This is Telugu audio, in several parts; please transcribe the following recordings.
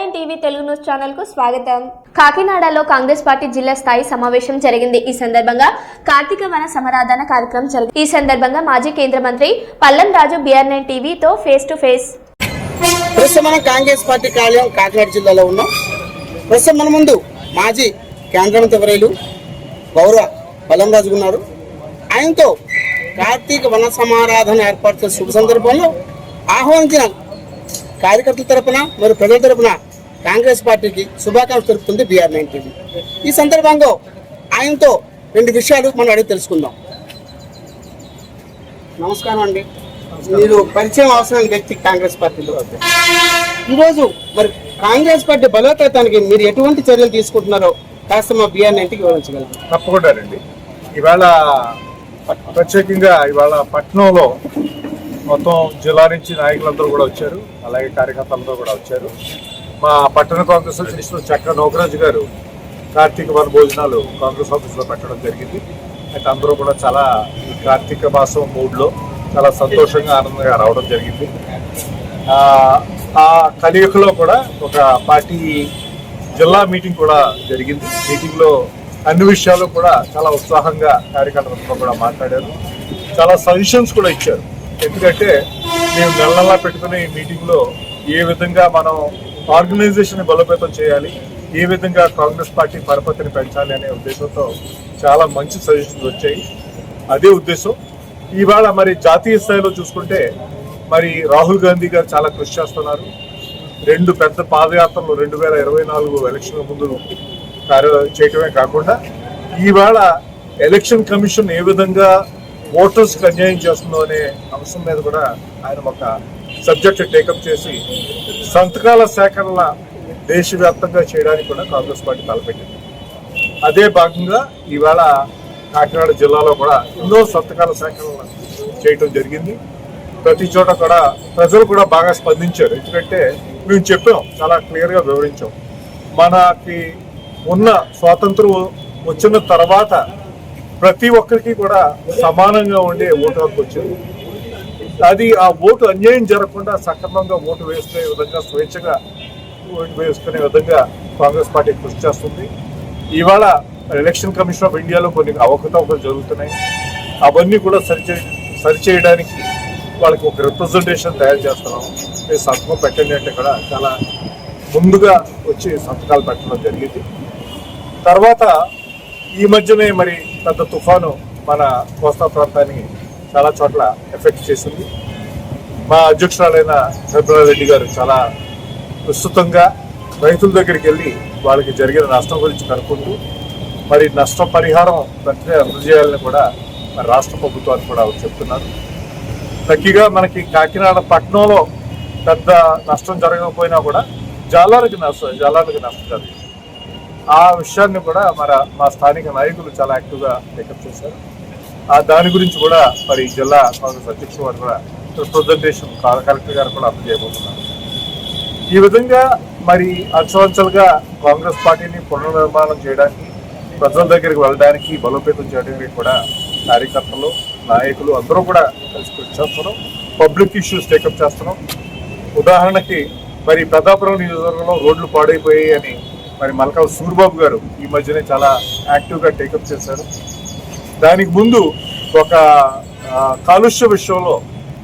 నైన్ టీవీ తెలుగు న్యూస్ ఛానల్కు స్వాగతం. కాకినాడలో కాంగ్రెస్ పార్టీ జిల్లా స్థాయి సమావేశం జరిగింది. ఈ సందర్భంగా కార్తీక వన సమరాధన కార్యక్రమం జరిగింది. ఈ సందర్భంగా మాజీ కేంద్ర మంత్రి పల్లం రాజు బిఆర్ నైన్ టీవీతో ఫేస్ టు ఫేస్. ప్రస్తుతం మనం కాంగ్రెస్ పార్టీ కార్యాలయం కాకినాడ జిల్లాలో ఉన్నాం. ప్రస్తుతం మన ముందు మాజీ కేంద్ర మంత్రి వర్యులు గౌరవ బలంరాజు ఉన్నారు. ఆయనతో కార్తీక వన సమారాధన ఏర్పాటు చేసిన శుభ సందర్భంలో ఆహ్వానించిన కార్యకర్తల తరపున మరియు ప్రజల తరపున కాంగ్రెస్ పార్టీకి శుభాకాంక్షలు తెలుపుతుంది బీఆర్ నైన్ టీవీ ఈ సందర్భంగా ఆయనతో రెండు విషయాలు మనం అడిగి తెలుసుకుందాం. నమస్కారం అండి. మీరు పరిచయం అవసరం వ్యక్తి కాంగ్రెస్ పార్టీలో. ఈరోజు మరి కాంగ్రెస్ పార్టీ బలోపేతానికి మీరు ఎటువంటి చర్యలు తీసుకుంటున్నారో కాస్త మా బీఆర్ నైన్టీకి వివరించగలరు. తప్పకుండా రండి ఇవాళ ప్రత్యేకంగా ఇవాళ పట్నంలో మొత్తం జిల్లా నుంచి నాయకులందరూ కూడా వచ్చారు. అలాగే కార్యకర్తలందరూ కూడా వచ్చారు. మా పట్టణ కాంగ్రెస్ అధ్యక్షుడు చక్ర నోకరాజు గారు కార్తీక వన భోజనాలు కాంగ్రెస్ ఆఫీస్లో పెట్టడం జరిగింది. అయితే అందరూ కూడా చాలా ఈ కార్తీక మాసం మూడ్లో చాలా సంతోషంగా ఆనందంగా రావడం జరిగింది. ఆ, కలియుగలో కూడా ఒక పార్టీ జిల్లా మీటింగ్ కూడా జరిగింది. మీటింగ్లో అన్ని విషయాలు కూడా చాలా ఉత్సాహంగా కార్యకర్తలతో కూడా మాట్లాడారు. చాలా సజెషన్స్ కూడా ఇచ్చారు. ఎందుకంటే మేము నెల నెలా పెట్టుకునే ఈ మీటింగ్లో ఏ విధంగా మనం ఆర్గనైజేషన్ బలోపేతం చేయాలి. ఏ విధంగా కాంగ్రెస్ పార్టీ పరపతిని పెంచాలి అనే ఉద్దేశంతో చాలా మంచి సజెషన్స్ వచ్చాయి. అదే ఉద్దేశం ఇవాళ మరి జాతీయ స్థాయిలో చూసుకుంటే మరి రాహుల్ గాంధీ గారు చాలా కృషి చేస్తున్నారు. రెండు పెద్ద పాదయాత్రలు రెండు వేల ఇరవై నాలుగు ఎలక్షన్ ముందు కార్య చేయటమే కాకుండా ఇవాళ ఎలక్షన్ కమిషన్ ఏ విధంగా ఓటర్స్కి అన్యాయం చేస్తుందో అనే అంశం మీద కూడా ఆయన ఒక సబ్జెక్ట్ టేకప్ చేసి సంతకాల సేకరణ దేశవ్యాప్తంగా చేయడానికి కూడా కాంగ్రెస్ పార్టీ తలపెట్టింది. అదే భాగంగా ఈవేళ కాకినాడ జిల్లాలో కూడా ఎన్నో సంతకాల సేకరణ చేయటం జరిగింది. ప్రతి చోట కూడా ప్రజలు కూడా బాగా స్పందించారు. ఎందుకంటే మేము చెప్పాం చాలా క్లియర్గా వివరించాం. మనకి ఉన్న స్వాతంత్రం వచ్చిన తర్వాత ప్రతి ఒక్కరికి కూడా సమానంగా ఉండే ఓటు హక్కు వచ్చింది. అది ఆ ఓటు అన్యాయం జరగకుండా సక్రమంగా ఓటు వేసుకునే విధంగా స్వేచ్ఛగా ఓటు వేసుకునే విధంగా కాంగ్రెస్ పార్టీ కృషి చేస్తుంది. ఇవాళ ఎలక్షన్ కమిషన్ ఆఫ్ ఇండియాలో కొన్ని అవకతవకలు జరుగుతున్నాయి. అవన్నీ కూడా సరిచే సరిచేయడానికి వాళ్ళకి ఒక రిప్రజెంటేషన్ తయారు చేస్తున్నాం. మీరు సంతకం పెట్టండి అంటే కూడా చాలా ముందుగా వచ్చి సంతకాలు పెట్టడం జరిగింది. తర్వాత ఈ మధ్యనే మరి పెద్ద తుఫాను మన కోస్తా ప్రాంతాన్ని చాలా చోట్ల ఎఫెక్ట్ చేసింది. మా అధ్యక్షురాలైన రెడ్డి గారు చాలా విస్తృతంగా రైతుల దగ్గరికి వెళ్ళి వాళ్ళకి జరిగిన నష్టం గురించి కనుక్కుంటూ మరి నష్ట పరిహారం వెంటనే అందజేయాలని కూడా మరి రాష్ట్ర ప్రభుత్వానికి కూడా చెప్తున్నారు. తగ్గిగా మనకి కాకినాడ పట్టణంలో పెద్ద నష్టం జరగకపోయినా కూడా జాలాలకి నష్టం జాలాలకి నష్టం జరిగింది. ఆ విషయాన్ని కూడా మన మా స్థానిక నాయకులు చాలా యాక్టివ్గా పికప్ చేశారు. దాని గురించి కూడా మరి జిల్లా కాంగ్రెస్ అధ్యక్షుడు వారు కూడా ప్రజెంటేషన్ కలెక్టర్ గారు కూడా అందజేయబోతున్నారు ఈ విధంగా మరి అంచలంచలుగా కాంగ్రెస్ పార్టీని పునర్నిర్మాణం చేయడానికి ప్రజల దగ్గరికి వెళ్ళడానికి బలోపేతం చేయడానికి కూడా కార్యకర్తలు నాయకులు అందరూ కూడా కలిసి చేస్తున్నాం. పబ్లిక్ ఇష్యూస్ టేకప్ చేస్తున్నాం. ఉదాహరణకి మరి పెద్దాపురం నియోజకవర్గంలో రోడ్లు పాడైపోయాయి అని మరి మల్కాల సూర్బాబు గారు ఈ మధ్యనే చాలా యాక్టివ్గా టేకప్ చేశారు. దానికి ముందు ఒక కాలుష్య విషయంలో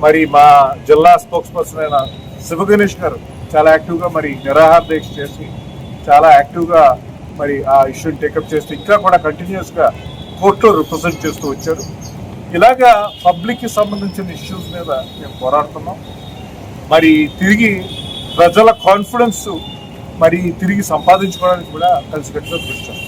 మరి మా జిల్లా స్పోక్స్ పర్సన్ అయిన శివగణేష్ గారు చాలా యాక్టివ్గా మరి నిరాహార దీక్ష చేసి చాలా యాక్టివ్గా మరి ఆ ఇష్యూని టేకప్ చేస్తూ ఇంకా కూడా కంటిన్యూస్గా కోర్టులో రిప్రజెంట్ చేస్తూ వచ్చారు. ఇలాగా పబ్లిక్కి సంబంధించిన ఇష్యూస్ మీద మేము పోరాడుతున్నాం. మరి తిరిగి ప్రజల కాన్ఫిడెన్స్ మరి తిరిగి సంపాదించుకోవడానికి కూడా కలిసికట్టుగా చూస్తాం